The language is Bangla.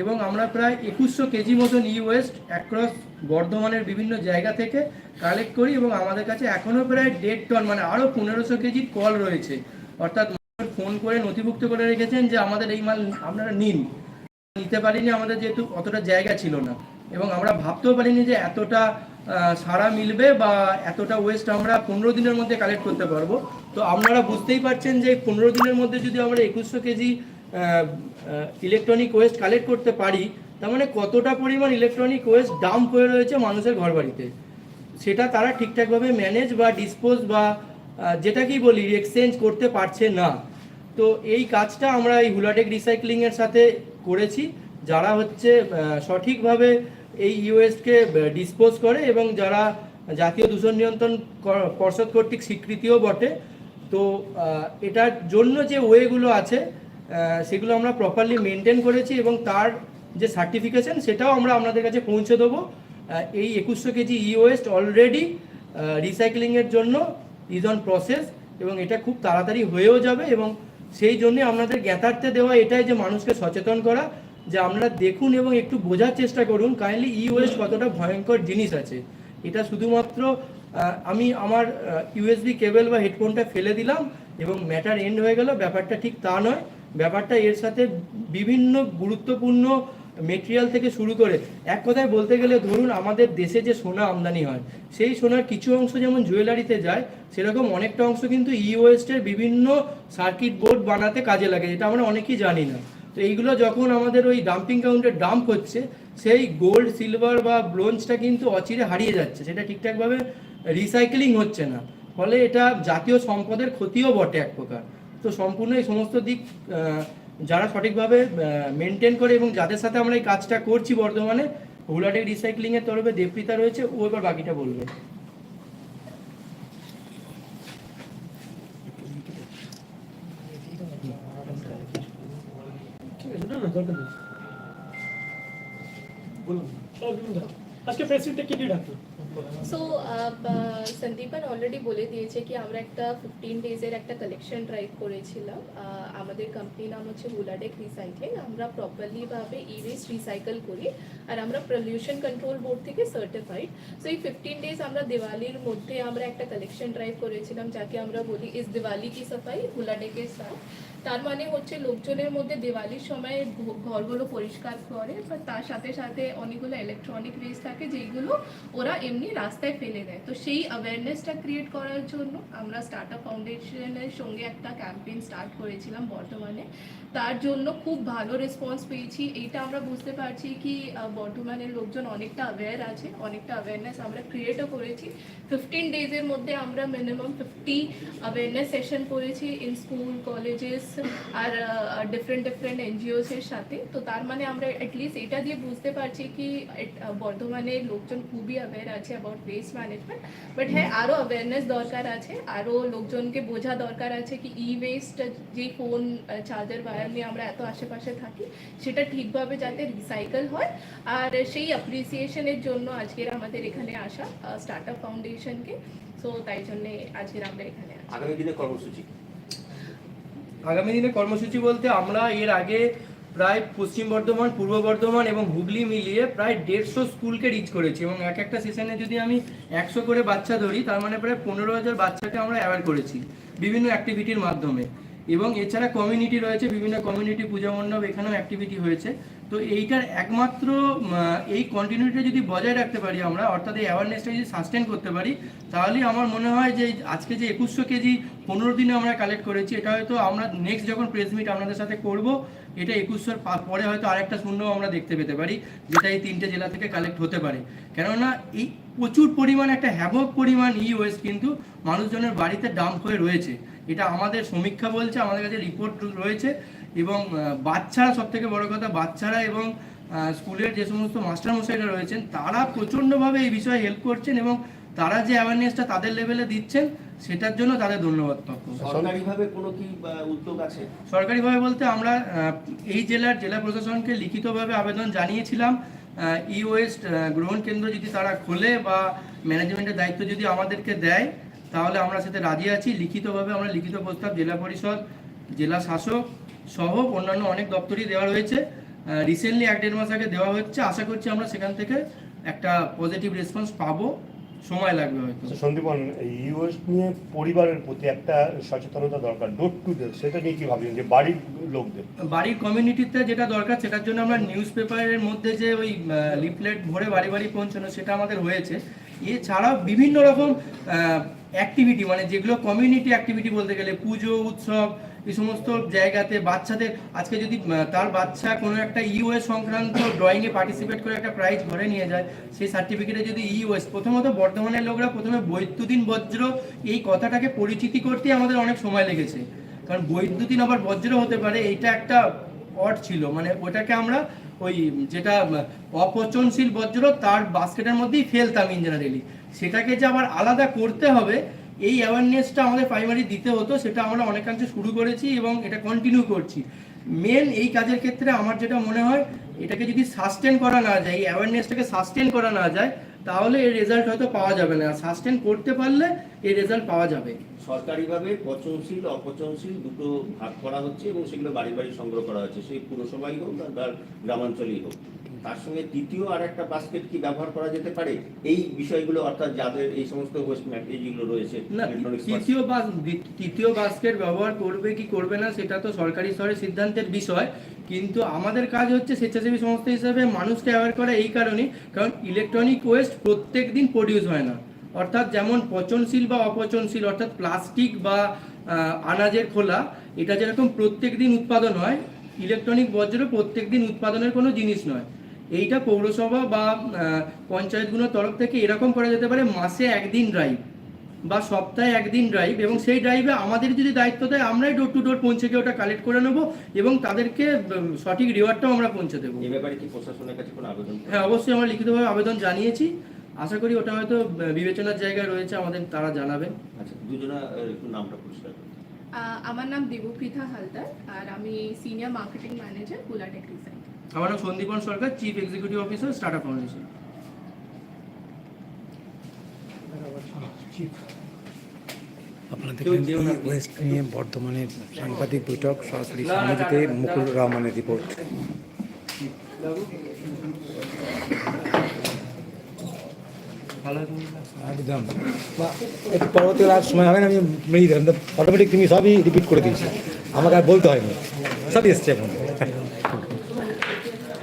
এবং আমরা প্রায় একুশশো কেজি মতন ই ওয়েস্ট অ্যাক্রস বর্ধমানের বিভিন্ন জায়গা থেকে কালেক্ট করি এবং আমাদের কাছে এখনও প্রায় দেড় টন মানে আরও পনেরোশো কেজি কল রয়েছে। অর্থাৎ ফোন করে নথিভুক্ত করে রেখেছেন যে আমাদের এই মাল আপনারা নিন। নিতে পারিনি, আমাদের যেহেতু অতটা জায়গা ছিল না। এবং আমরা ভাবতেও পারিনি যে এতটা সাড়া মিলবে বা এতটা ওয়েস্ট আমরা পনেরো দিনের মধ্যে কালেক্ট করতে পারব। তো আপনারা বুঝতেই পারছেন যে পনেরো দিনের মধ্যে যদি আমরা একুশশো কেজি ইলেকট্রনিক ওয়েস্ট কালেক্ট করতে পারি, তার মানে কতটা পরিমাণ ইলেকট্রনিক ওয়েস্ট ডাম্প হয়ে রয়েছে মানুষের ঘরবাড়িতে? সেটা তারা ঠিকঠাকভাবে ম্যানেজ বা ডিসপোজ বা যেটা কি বলি এক্সচেঞ্জ করতে পারছে না। তো এই কাজটা আমরা এই হুলাটেক রিসাইক্লিংয়ের সাথে করেছি, যারা হচ্ছে সঠিকভাবে এই ইউএসকে ডিসপোজ করে এবং যারা জাতীয় দূষণ নিয়ন্ত্রণ পর্ষদ কর্তৃক স্বীকৃতিও বটে। তো এটার জন্য যে ওয়েগুলো আছে সেগুলো আমরা প্রপারলি মেনটেন করেছি এবং তার যে সার্টিফিকেশন সেটাও আমরা আপনাদের কাছে পৌঁছে দেবো। এই একুশশো কেজি ই ওয়েস্ট অলরেডি রিসাইক্লিংয়ের জন্য ইজ অন প্রসেস এবং এটা খুব তাড়াতাড়ি হয়েও যাবে এবং সেই জন্য আপনাদের জ্ঞাতার্থে দেওয়া এটাই যে মানুষকে সচেতন করা, যে আপনারা দেখুন এবং একটু বোঝার চেষ্টা করুন কাইন্ডলি ই ওয়েস্ট কতটা ভয়ঙ্কর জিনিস আছে। এটা শুধুমাত্র আমি আমার ইউএসবি কেবল বা হেডফোনটা ফেলে দিলাম এবং ম্যাটার এন্ড হয়ে গেল, ব্যাপারটা ঠিক তা নয়। ব্যাপারটা এর সাথে বিভিন্ন গুরুত্বপূর্ণ মেটেরিয়াল থেকে শুরু করে, এক কথায় বলতে গেলে ধরুন আমাদের দেশে যে সোনা আমদানি হয়, সেই সোনার কিছু অংশ যেমন জুয়েলারিতে যায়, সেরকম অনেকটা অংশ কিন্তু ইওয়েস্টের বিভিন্ন সার্কিট বোর্ড বানাতে কাজে লাগে, যেটা আমরা অনেকেই জানি না। তো এইগুলো যখন আমাদের ওই ডাম্পিং কাউন্টে ডাম্প হচ্ছে, সেই গোল্ড সিলভার বা ব্রোঞ্জটা কিন্তু অচিরে হারিয়ে যাচ্ছে, সেটা ঠিকঠাকভাবে রিসাইকেলিং হচ্ছে না। ফলে এটা জাতীয় সম্পদের ক্ষতিও বটে এক প্রকার। তো সম্পূর্ণ এই সমস্ত দিক যারা সঠিকভাবে মেনটেন করে এবং যাদের সাথে আমরা এই কাজটা করছি বর্তমানে হুলাটেক রিসাইক্লিং এর তরফে দেবপ্রিতা রয়েছে, ও এবার বাকিটা বলবে। আজকে প্রেসিডেন্টে কি ডাকলো? সো সন্দীপন অলরেডি বলে দিয়েছে কি, আমরা একটা ফিফটিন ডেজের একটা কালেকশন ড্রাইভ করেছিলাম। আমাদের কোম্পানি নাম হচ্ছে বুলাডেক রিসাইক্লিং আমরা প্রপারলি ভাবে ই ওয়েস্ট রিসাইকেল করি আর আমরা পলিউশন কন্ট্রোল বোর্ড থেকে সার্টিফাইড সো এই ফিফটিন ডেজ আমরা দিওয়ালির মধ্যে আমরা একটা কালেকশন ড্রাইভ করেছিলাম, যাকে আমরা বলি ইস দিওয়ালি কি সাফাই বুলাডেকের সাথ। তার মানে হচ্ছে লোকজনের মধ্যে দিওয়ালির সময় ঘরগুলো পরিষ্কার করে তার সাথে সাথে অনেকগুলো ইলেকট্রনিক ওয়েস্ট থাকে যেইগুলো ওরা এমনি রাস্তায় ফেলে দেয়। তো সেই অ্যাওয়ারনেসটা ক্রিয়েট করার জন্য আমরা স্টার্ট আপ ফাউন্ডেশনের সঙ্গে একটা ক্যাম্পেইন স্টার্ট করেছিলাম বর্তমানে তার জন্য খুব ভালো রেসপন্স পেয়েছি। এইটা আমরা বুঝতে পারছি কি বর্ধমানের লোকজন অনেকটা অ্যাওয়্যার আছে অনেকটা অ্যাওয়ারনেস আমরা ক্রিয়েটও করেছি। ফিফটিন ডেজের মধ্যে আমরা মিনিমাম ফিফটি অ্যাওয়ারনেস সেশন করেছি ইন স্কুল কলেজেস আর ডিফারেন্ট ডিফারেন্ট এনজিওস এর সাথে। তো তার মানে আমরা অ্যাটলিস্ট এটা দিয়ে বুঝতে পারছি কি it, বর্ধমানে লোকজন খুবই অ্যাওয়্যার আছে অ্যাবাউট ওয়েস্ট ম্যানেজমেন্ট বাট হ্যাঁ আরও অ্যাওয়ারনেস দরকার আছে আরও লোকজনকে বোঝা দরকার আছে কি ই ওয়েস্ট যে ফোন চার্জার ওয়্যার নিয়ে আমরা এত আশেপাশে থাকি সেটা ঠিকভাবে যাতে রিসাইকেল হয়। আর সেই অ্যাপ্রিসিয়েশনের জন্য আজকের আমাদের এখানে আসা স্টার্ট আপ ফাউন্ডেশনকে সো তাই জন্যে আজকের আমরা এখানে আগামী দিনে কর্মসূচি আগামী দিনে কর্মসূচি বলতে আমরা এর আগে প্রায় পশ্চিম বর্ধমান, পূর্ব বর্ধমান এবং হুগলি মিলিয়ে প্রায় দেড়শো স্কুলকে রিচ করেছি এবং এক একটা সেশনে যদি আমি একশো করে বাচ্চা ধরি, তার মানে প্রায় পনেরো হাজার বাচ্চাকে আমরা অ্যাওয়ার করেছি বিভিন্ন অ্যাক্টিভিটির মাধ্যমে। এবং এছাড়া কমিউনিটি রয়েছে, বিভিন্ন কমিউনিটি পূজা মণ্ডপ, এখানেও অ্যাক্টিভিটি হয়েছে। তো এইটার একমাত্র এই কন্টিনিউটিটা যদি বজায় রাখতে পারি আমরা, অর্থাৎ এই অ্যাওয়ারনেসটা যদি সাস্টেন করতে পারি, তাহলেই আমার মনে হয় যে আজকে যে একুশশো কেজি পনেরো দিনে আমরা কালেক্ট করেছি, এটা হয়তো আমরা নেক্সট যখন প্রেস মিট আপনাদের সাথে করব, এটা একুশশোর পরে হয়তো আরেকটা শূন্য আমরা দেখতে পেতে পারি, যেটা এই তিনটে জেলা থেকে কালেক্ট হতে পারে। কেননা এই প্রচুর পরিমাণ একটা হ্যাভক পরিমাণ ই ওয়েস্ট কিন্তু মানুষজনের বাড়িতে ডাম্প হয়ে রয়েছে। এটা আমাদের সমীক্ষা বলছে আমাদের কাছে রিপোর্ট রয়েছে এবং বাচ্চারা সব থেকে বড় কথা বাচ্চারা এবং স্কুলের যে সমস্ত মাস্টারমশাইরা রয়েছেন তারা প্রচণ্ডভাবে এই বিষয়ে হেল্প করছেন এবং তারা যে অ্যাওয়ারনেসটা তাদের লেভেলে দিচ্ছেন সেটার জন্য তাদের ধন্যবাদ সরকারিভাবে কোনো কি উদ্যোগ আছে? সরকারিভাবে বলতে আমরা এই জেলার জেলা প্রশাসনকে লিখিতভাবে আবেদন জানিয়েছিলাম ই ওয়েস্ট গ্রহণ কেন্দ্র যদি তারা খোলে বা ম্যানেজমেন্টের দায়িত্ব যদি আমাদেরকে দেয় তাহলে আমরা সাথে রাজি আছি। লিখিতভাবে আমরা লিখিত প্রস্তাব জেলা পরিষদ জেলা শাসক সহ অন্যান্য অনেক দপ্তরই দেওয়া রয়েছে। রিসেন্টলি এক দেড় মাস আগে দেওয়া হচ্ছে। আশা করছি আমরা সেখান থেকে একটা পজিটিভ রেসপন্স পাবো। সময় লাগবে হয়তো। আচ্ছা, সন্দীপন ইউএস নিয়ে পরিবারের প্রতি একটা সচেতনতা দরকার ডোর টু ডোর সেটা নিয়ে কি ভাবছেন? যে বাড়ির লোকদের? বাড়ির কমিউনিটিতে যেটা দরকার সেটার জন্য আমরা নিউজ পেপারের মধ্যে যে ওই লিফলেট ভরে বাড়ি বাড়ি পৌঁছানো সেটা আমাদের হয়েছে। এছাড়াও বিভিন্ন রকম অ্যাক্টিভিটি মানে যেগুলো কমিউনিটি অ্যাক্টিভিটি বলতে গেলে, পুজো, উৎসব, এই সমস্ত জায়গাতে বাচ্চাদের, আজকে যদি তার বাচ্চা কোনো একটা ইউএস সংক্রান্ত ড্রয়িংয়ে পার্টিসিপেট করে একটা প্রাইজ ঘরে নিয়ে যায়, সেই সার্টিফিকেটে যদি ইউএস প্রথমত বর্ধমানের লোকরা প্রথমে বৈদ্যুতিন বজ্র, এই কথাটাকে পরিচিতি করতেই আমাদের অনেক সময় লেগেছে। কারণ বৈদ্যুতিন আবার বজ্র হতে পারে, এইটা একটা অট ছিল মানে ওটাকে আমরা ওই যেটা অপচনশীল বজ্র তার বাস্কেটের মধ্যেই ফেলতাম ইন জেনারেলি সেটাকে যে আবার আলাদা করতে হবে, এই অ্যাওয়ারনেসটা আমাদের প্রাইমারি দিতে হতো, সেটা আমরা অনেকাংশে শুরু করেছি এবং এটা কন্টিনিউ করছি। মেন এই কাজের ক্ষেত্রে আমার যেটা মনে হয় এটাকে যদি সাস্টেন করা না যায়, এই অ্যাওয়ারনেসটাকে সাস্টেন করা না যায়, তাহলে এর রেজাল্ট হয়তো পাওয়া যাবে না। সাস্টেন করতে পারলে এই রেজাল্ট পাওয়া যাবে। সরকারিভাবে পচনশীল, অপচনশীল দুটো ভাগ করা হচ্ছে এবং সেগুলো বাড়ি বাড়ি সংগ্রহ করা হচ্ছে। সেই পুরসভাই হোক আর গ্রামাঞ্চলেই হোক। তার সঙ্গে তৃতীয় আর একটা বাস্কেট কি ব্যবহার করা যেতে পারে? এই বিষয়গুলো অর্থাৎ যাদের এই সমস্ত ওয়েস্ট যেগুলো রয়েছে তৃতীয় বাস তৃতীয় বাস্কেট ব্যবহার করবে কি করবে না সেটা তো সরকারি স্তরের সিদ্ধান্তের বিষয়। কিন্তু আমাদের কাজ হচ্ছে স্বেচ্ছাসেবী সংস্থা হিসেবে মানুষকে অ্যাওয়ার করা এই কারণেই কারণ ইলেকট্রনিক ওয়েস্ট প্রত্যেক দিন প্রডিউস হয় না। অর্থাৎ যেমন পচনশীল বা অপচনশীল অর্থাৎ প্লাস্টিক বা আনাজের খোলা এটা যেরকম প্রত্যেক দিন উৎপাদন হয় ইলেকট্রনিক বজ্র প্রত্যেক দিন উৎপাদনের কোনো জিনিস নয়। এইটা পৌরসভা বা পঞ্চায়েতগুলোর তরফ থেকে এরকম করা যেতে পারে মাসে একদিন ড্রাইভ বা সপ্তাহে একদিন ড্রাইভ এবং সেই ড্রাইভে আমাদের যদি দায়িত্ব দেয় আমরাই ডোর টু ডোর পৌঁছে গিয়ে ওটা কালেক্ট করে নেব এবং তাদেরকে সঠিক রিওয়ার্ডটাও আমরা পৌঁছে দেবো। এ ব্যাপারে কি প্রশাসনের কাছে কোনো আবেদন? হ্যাঁ অবশ্যই আমরা লিখিতভাবে আবেদন জানিয়েছি। আশা করি ওটা হয়তো বিবেচনার জায়গায় রয়েছে আমাদের তারা জানাবেন আচ্ছা দুজনা একটু নামটা পরিষ্কার আমার নাম দেবপ্রীতা হালদার আর আমি senior marketing manager Bulatech recycle আমার নাম Sandipan Sarkar chief executive officer startup foundation আপনাদের ওয়েস্ট নিয়ে সাংবাদিক বৈঠক সরাসরি সাংবাদিকতে মুকুল রহমানের রিপোর্ট একদম। বা একটু পরবর্তী আর সময় হবে না আমি অটোমেটিক তুমি সবই রিপিট করে দিয়েছি। আমাকে আর বলতে হয়নি। সবই এসছে এখন।